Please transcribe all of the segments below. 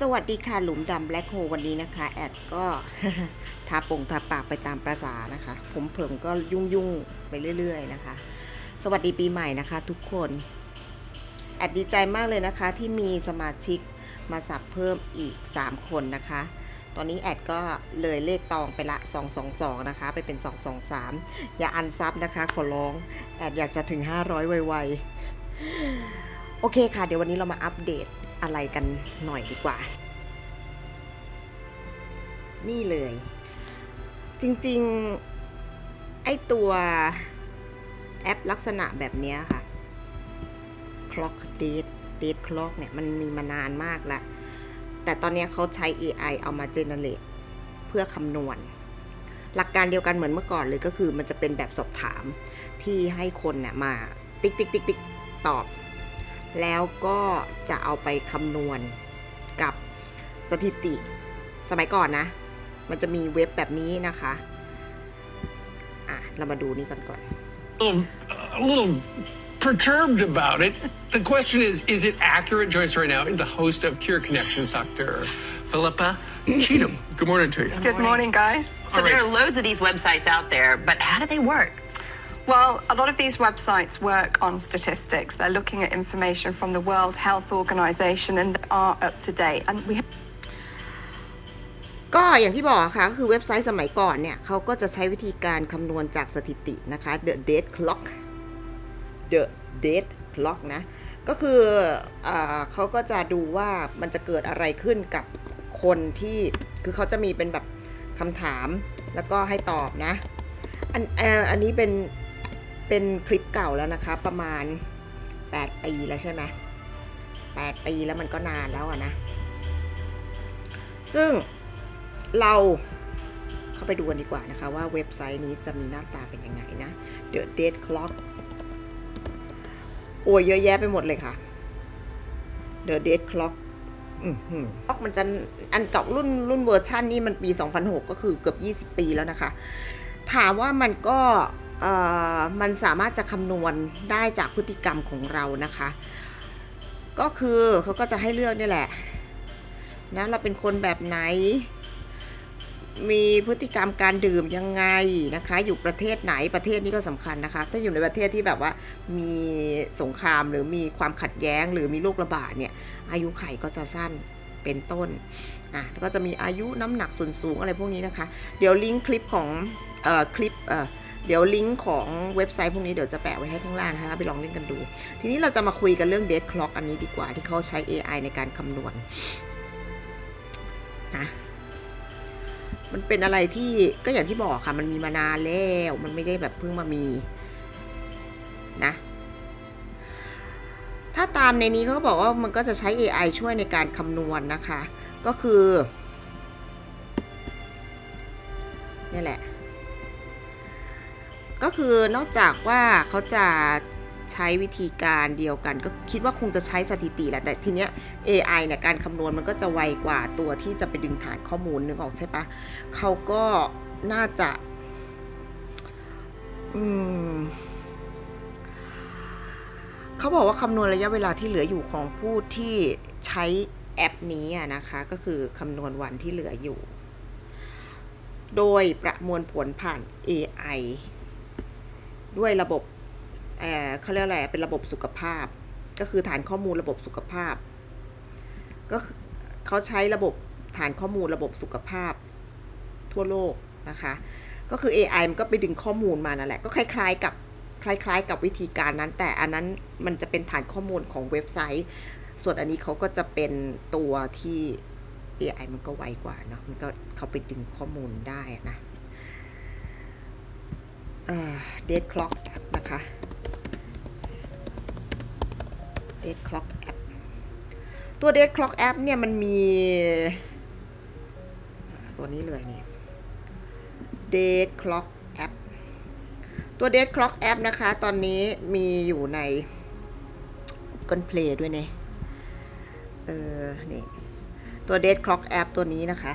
สวัสดีค่ะหลุมดำแบล็คโฮวันนี้นะคะ แอดก็ทาปงทาปากไปตามประษานะคะ ผมเผิมก็ยุ่งยุ่งๆไปเรื่อย ๆ นะคะ สวัสดีปีใหม่นะคะทุกคน แอดดีใจมากเลยนะคะที่มีสมาชิกมาสับเพิ่มอีก 3 คนนะคะ ตอนนี้แอดก็เลยเลขตองไปละ 222 นะคะ ไปเป็น 223 อย่าอันซับนะคะ ขอร้อง แอดอยากจะถึง 500 ไวๆ โอเคค่ะ เดี๋ยววันนี้เรามาอัปเดต อะไรกันหน่อยดีกว่า นี่เลย จริงๆ ไอตัวแอปลักษณะแบบนี้ค่ะ Clock Date Date Clock เนี่ย มันมีมานานมากแล้ว แต่ตอนเนี้ยเขาใช้ AI เอามา generate เพื่อคำนวณ หลักการเดียวกันเหมือนเมื่อก่อนเลยก็คือมันจะเป็นแบบสอบถามที่ให้คนเนี่ยมาติ๊กติ๊กติ๊กติ๊กตอบ แล้วก็จะเอาไปคำนวณกับสถิติ สมัยก่อนนะ มันจะมีเว็บแบบนี้นะคะ อะ เรามาดูนี่ก่อนก่อน little, a little perturbed about it. The question is, is it accurate? Joyce right now is the host of Cure Connections, Dr. Philippa Cheatham. Good morning to you. Good morning, guys. So there are loads of these websites out there, but how do they work? Well, a lot of these websites work on statistics. They're looking at information from the World Health Organization and they are up to date. And we ก็อย่างที่บอกค่ะคือเว็บไซต์สมัยก่อนเนี่ยเขาก็จะใช้วิธีการคำนวณจากสถิตินะคะ the date clock the date clock นะ ก็คืออเขาก็จะดูว่ามันจะเกิดอะไรขึ้นกับคนที่คือเขาจะมีเป็นแบบคำถามแล้วก็ให้ตอบนะ อันอันนี้เป็น เป็นคลิปเก่าแล้วนะคะ ประมาณ 8 ปีแล้วใช่ไหม8ปีแล้วมันก็นานแล้วอะนะ ซึ่งเราเข้าไปดูกันดีกว่านะคะว่าเว็บไซต์นี้จะมีหน้าตาเป็นยังไงนะ The Date Clock โอ้ยเยอะแยะไปหมดเลยค่ะ The Date Clock อือหือ Clock มันจะอันเก่ารุ่นรุ่นเวอร์ชันนี่มันปี 2006 ก็คือเกือบ 20 ปีแล้วนะคะ ถามว่ามันก็ มันสามารถจะคำนวณได้จากพฤติกรรมของเรานะคะ ก็คือเขาก็จะให้เลือกนี่แหละนะเราเป็นคนแบบไหน มีพฤติกรรมการดื่มยังไงนะคะ อยู่ประเทศไหนประเทศนี้ก็สำคัญนะคะ ถ้าอยู่ในประเทศที่แบบว่ามีสงครามหรือมีความขัดแย้ง หรือมีโรคระบาดเนี่ย อายุไขก็จะสั้นเป็นต้นอะก็จะมีอายุน้ำหนักส่วนสูงอะไรพวกนี้นะคะ เดี๋ยวลิงก์คลิปของเอ่อคลิปเอ่อ เดี๋ยวลิงก์ของเว็บไซต์พวกนี้เดี๋ยวจะแปะไว้ให้ข้างล่างนะคะไปลองเล่นกันดู ทีนี้เราจะมาคุยกันเรื่อง date clock อันนี้ดีกว่าที่เขาใช้ AI ในการคำนวณนะมันเป็นอะไรที่ก็อย่างที่บอกค่ะ มันมีมานานแล้ว มันไม่ได้แบบเพิ่งมามีนะ ถ้าตามในนี้เขาบอกว่ามันก็จะใช้ AI ช่วยในการคำนวณนะคะ ก็คือนี่แหละ ก็คือนอกจากว่าเขาจะใช้วิธีการเดียวกัน ก็คิดว่าคงจะใช้สถิติแหละแต่ทีเนี้ย AI เนี่ยการคำนวณมันก็จะไวกว่าตัวที่จะไปดึงฐานข้อมูลนึกออกใช่ปะเขาก็น่าจะอืมเขาบอกว่าคำนวณระยะเวลาที่เหลืออยู่ของผู้ที่ใช้แอปนี้อะนะคะ ก็คือคำนวณวันที่เหลืออยู่ โดยประมวลผลผ่าน AI ด้วยระบบเออเขาเรียกอะไรเป็นระบบสุขภาพ ก็คือฐานข้อมูลระบบสุขภาพ ก็เขาใช้ระบบฐานข้อมูลระบบสุขภาพ ทั่วโลกนะคะ ก็คือ AI มันก็ไปดึงข้อมูลมานั่นแหละ ก็คล้าย ๆ กับคล้าย ๆ กับวิธีการนั้น แต่อันนั้นมันจะเป็นฐานข้อมูลของเว็บไซต์ ส่วนอันนี้เขาก็จะเป็นตัวที่ AI มันก็ไวกว่าเนาะ มันก็เขาไปดึงข้อมูลได้นะ เดทคล็อกแอปนะคะเดทคล็อกแอปตัวเดทคล็อกแอปเนี่ยมันมีตัวนี้เลยนี่เดทคล็อกแอปตัวเดทคล็อกแอปนะคะ ตอนนี้มีอยู่ใน Google Play ด้วยเนี่ยเออนี่ตัวเดทคล็อกแอปตัวนี้นะคะ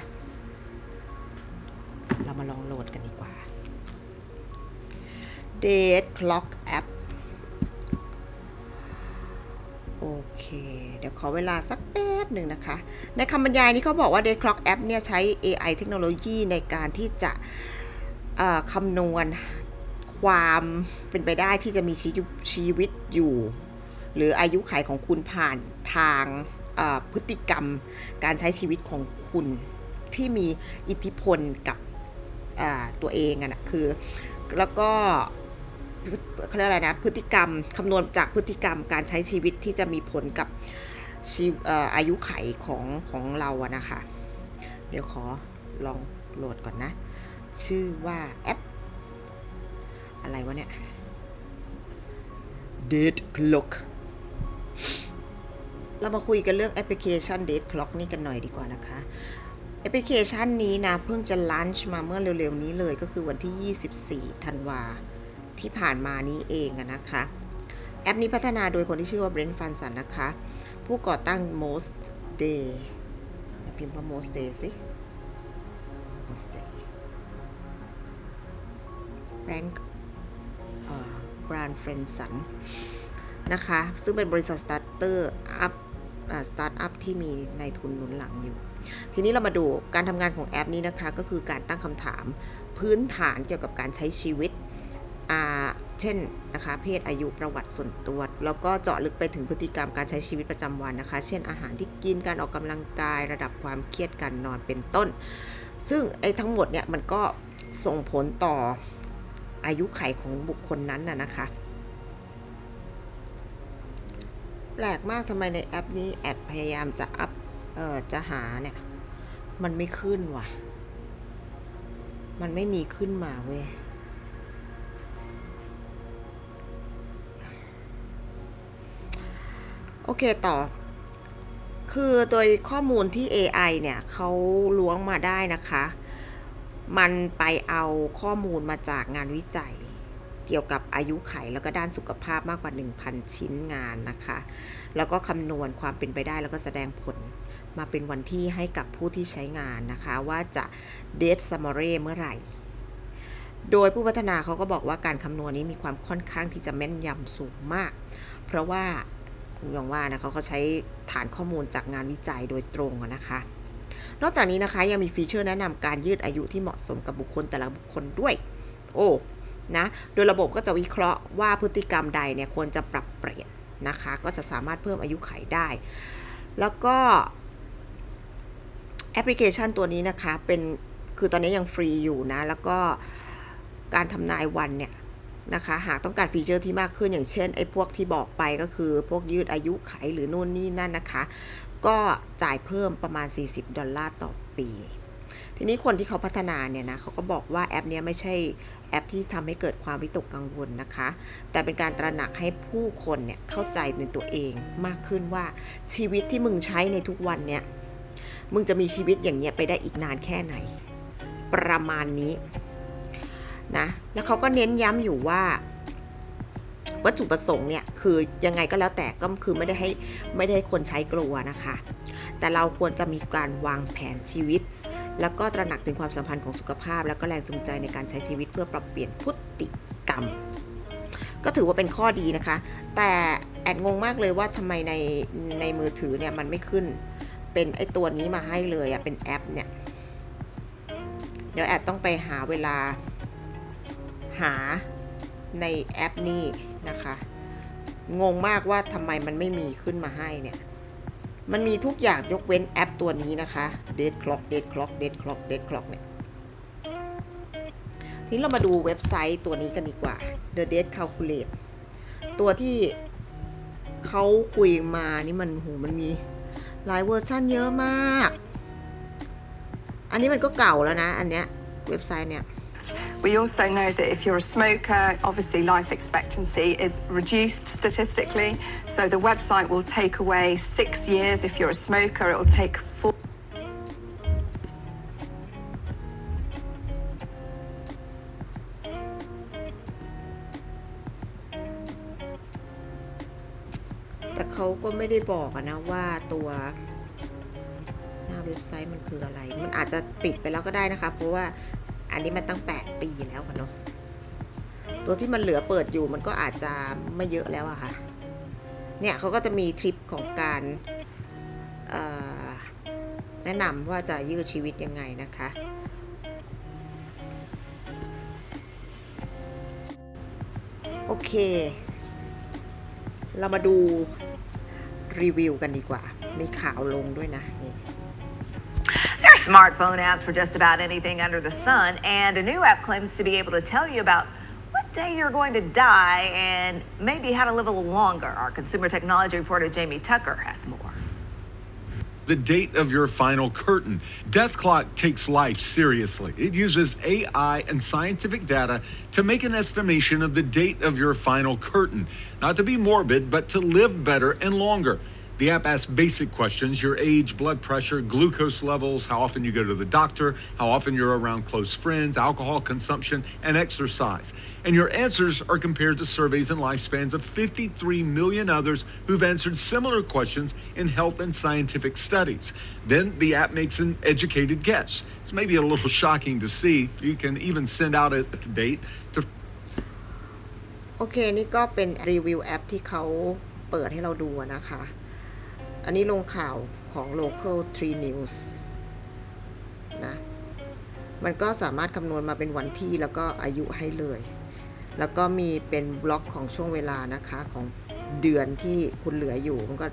เรามาลองโหลดกันดีกว่า Date Clock App โอ้โอเค เดี๋ยวขอเวลาสักแป๊บหนึ่งนะคะ ในคำบรรยายนี้เขาบอกว่า Dead Clock App เนี่ยใช้ AI เทคโนโลยีในการที่จะคำนวณความเป็นไปได้ที่จะมีชีวิตชีวิตอยู่ หรืออายุขัยของคุณผ่านทางพฤติกรรม การใช้ชีวิตของคุณที่มีอิทธิพลกับตัวเองอะนะคือ แล้วก็ เขาเรียกอะไรนะพฤติกรรมคำนวณจากพฤติกรรมการใช้ชีวิตที่จะมีผลกับชีอายุไขของของเราอะนะคะ เดี๋ยวขอลองโหลดก่อนนะ ชื่อว่าแอป อะไรวะเนี่ย Date Clock เรามาคุยกันเรื่องแอปพลิเคชัน Date Clock นี่กันหน่อยดีกว่านะคะ แอปพลิเคชันนี้นะ เพิ่งจะลันช์มาเมื่อเร็วๆนี้เลยก็คือวันที่ 24 ธันวา ที่ผ่านมานี้เองนะคะ แอปนี้พัฒนาโดยคนที่ชื่อว่าเบรนท์ฟันสันนะคะ ผู้ก่อตั้ง Most Day พิมพ์ว่า Most Day สิ Most Day Rank บรานเฟรนสันนะคะ ซึ่งเป็นบริษัทสตาร์เตอร์อัพสตาร์ทอัพที่มีในทุนหนุนหลังอยู่ ทีนี้เรามาดูการทำงานของแอปนี้นะคะ ก็คือการตั้งคำถามพื้นฐานเกี่ยวกับการใช้ชีวิต เช่นนะคะเพศอายุประวัติส่วนตัว แล้วก็เจาะลึกไปถึงพฤติกรรมการใช้ชีวิตประจำวันนะคะ เช่นอาหารที่กินการออกกำลังกายระดับความเครียดการนอนเป็นต้น ซึ่งไอ้ทั้งหมดเนี่ยมันก็ส่งผลต่ออายุไขของบุคคลนั้นน่ะนะคะแปลกมากทำไมในแอปนี้แอดพยายามจะอัพเอ่อจะหาเนี่ย มันไม่ขึ้นว่ะ มันไม่มีขึ้นมาเว้ย โอเคต่อ คือโดยข้อมูลที่ AI เนี่ยเขาล้วงมาได้นะคะ มันไปเอาข้อมูลมาจากงานวิจัย เกี่ยวกับอายุไขแล้วก็ด้านสุขภาพมากกว่า 1,000 ชิ้นงานนะคะ แล้วก็คำนวณความเป็นไปได้แล้วก็แสดงผลมาเป็นวันที่ให้กับผู้ที่ใช้งานนะคะ ว่าจะ date summary เมื่อไหร่ โดยผู้พัฒนาเขาก็บอกว่าการคำนวณนี้มีความค่อนข้างที่จะแม่นยำสูงมาก เพราะว่า ย่างว่านะเขาก็ใช้ฐานข้อมูลจากงานวิจัยโดยตรงนะคะ นอกจากนี้นะคะยังมีฟีเจอร์แนะนำการยืดอายุที่เหมาะสมกับบุคคลแต่ละบุคคลด้วย โอ้นะโดยระบบก็จะวิเคราะห์ว่าพฤติกรรมใดเนี่ยควรจะปรับเปลี่ยนนะคะ ก็จะสามารถเพิ่มอายุไขได้ แล้วก็แอปพลิเคชันตัวนี้นะคะเป็นคือตอนนี้ยังฟรีอยู่นะ แล้วก็การทำนายวันเนี่ย นะคะ หากต้องการฟีเจอร์ที่มากขึ้นอย่างเช่นไอ้พวกที่บอกไปก็คือพวกยืดอายุไขหรือนู่นนี่นั่นนะคะ ก็จ่ายเพิ่มประมาณ 40 ดอลลาร์ต่อปี ทีนี้คนที่เขาพัฒนาเนี่ยนะเขาก็บอกว่าแอปนี้ไม่ใช่แอปที่ทำให้เกิดความวิตกกังวลนะคะ แต่เป็นการตระหนักให้ผู้คนเนี่ยเข้าใจในตัวเองมากขึ้นว่าชีวิตที่มึงใช้ในทุกวันเนี่ยมึงจะมีชีวิตอย่างเงี้ยไปได้อีกนานแค่ไหน ประมาณนี้ นะ แล้วเขาก็เน้นย้ำอยู่ว่า วัตถุประสงค์เนี่ยคือยังไงก็แล้วแต่ก็คือไม่ได้ให้ไม่ได้ให้คนใช้กลัวนะคะ แต่เราควรจะมีการวางแผนชีวิต แล้วก็ตระหนักถึงความสัมพันธ์ของสุขภาพ แล้วก็แรงจูงใจในการใช้ชีวิตเพื่อปรับเปลี่ยนพฤติกรรม ก็ถือว่าเป็นข้อดีนะคะ แต่แอดงงมากเลยว่าทำไมในในมือถือเนี่ยมันไม่ขึ้นเป็นไอตัวนี้มาให้เลยอะเป็นแอปเนี่ย เดี๋ยวแอดต้องไปหาเวลา หาในแอปนี้นะคะ งงมากว่าทำไมมันไม่มีขึ้นมาให้เนี่ย มันมีทุกอย่างยกเว้นแอปตัวนี้นะคะ Date Clock Date Clock Date Clock Date Clock เนี่ยทีนี้เรามาดูเว็บไซต์ตัวนี้กันดีกว่า The Date Calculate ตัวที่เขาคุยมานี่มันโหมันมีหลายเวอร์ชันเยอะมาก อันนี้มันก็เก่าแล้วนะ อันเนี้ยเว็บไซต์เนี่ย We also know that if you're a smoker, obviously life expectancy is reduced statistically. So the website will take away six years. If you're a smoker, it will take four. แต่เขาก็ไม่ได้บอกนะว่าตัวหน้าเว็บไซต์มันคืออะไร มันอาจจะปิดไปแล้วก็ได้นะคะ เพราะว่า อันนี้มันตั้ง 8 ปีแล้วค่ะเนาะตัวที่มันเหลือเปิดอยู่มันก็อาจจะไม่เยอะแล้วอะค่ะ เนี่ยเขาก็จะมีทริปของการแนะนำว่าจะยืดชีวิตยังไงนะคะ โอเค เรามาดูรีวิวกันดีกว่า มีข่าวลงด้วยนะ smartphone apps for just about anything under the sun, and a new app claims to be able to tell you about what day you're going to die and maybe how to live a little longer. Our consumer technology reporter Jamie Tucker has more. the date of your final curtain. Death Clock takes life seriously. It uses AI and scientific data to make an estimation of the date of your final curtain. Not to be morbid, but to live better and longer. The app asks basic questions your age, blood pressure, glucose levels, how often you go to the doctor, how often you're around close friends, alcohol consumption, and exercise. And your answers are compared to surveys and lifespans of 53 million others who've answered similar questions in health and scientific studies. Then the app makes an educated guess. It's maybe a little shocking to see. You can even send out a date to โอเค นี่ก็เป็นรีวิวแอปที่เขาเปิดให้เราดูอะนะคะ อันนี้ลงข่าวของ local 3 news นะมันก็สามารถคำนวณมาเป็นวันที่แล้วก็อายุให้เลย แล้วก็มีเป็นบล็อกของช่วงเวลานะคะของเดือนที่คุณเหลืออยู่ มันก็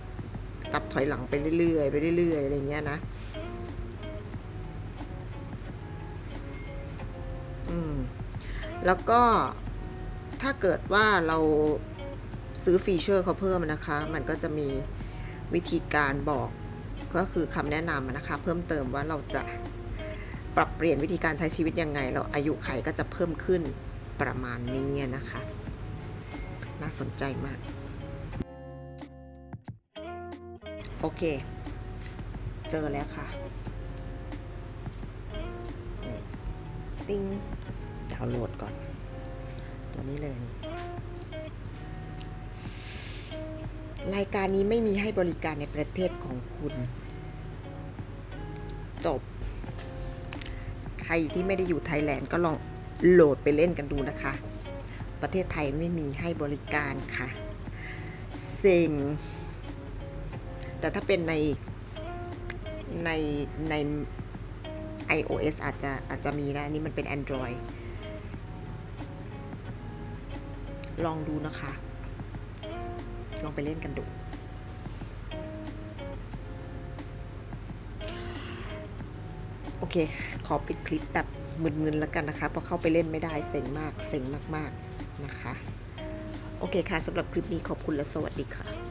ตับถอยหลังไปเรื่อยๆไปเรื่อยๆอะไรเงี้ยนะ อืม แล้วก็ถ้าเกิดว่าเราซื้อฟีเจอร์เขาเพิ่มนะคะ มันก็จะมี วิธีการบอกก็คือคำแนะนำนะคะ เพิ่มเติมว่าเราจะปรับเปลี่ยนวิธีการใช้ชีวิตยังไง เราอายุไขก็จะเพิ่มขึ้นประมาณนี้นะคะ น่าสนใจมาก โอเค เจอแล้วค่ะนี่ติ้งดาวน์โหลดก่อน ตัวนี้เลย รายการนี้ไม่มีให้บริการในประเทศของคุณ จบ ใครที่ไม่ได้อยู่ไทยแลนด์ก็ลองโหลดไปเล่นกันดูนะคะ ประเทศไทยไม่มีให้บริการค่ะ เซ็ง แต่ถ้าเป็นในในใน iOS อาจจะอาจจะมีนะอันนี้มันเป็น Android ลองดูนะคะ ลองไปเล่นกันดู โอเค ขอปิดคลิปแบบมึนๆแล้วกันนะคะ เพราะเข้าไปเล่นไม่ได้ เซ็งมาก เซ็งมากๆนะคะ โอเคค่ะสำหรับคลิปนี้ขอบคุณและสวัสดีค่ะ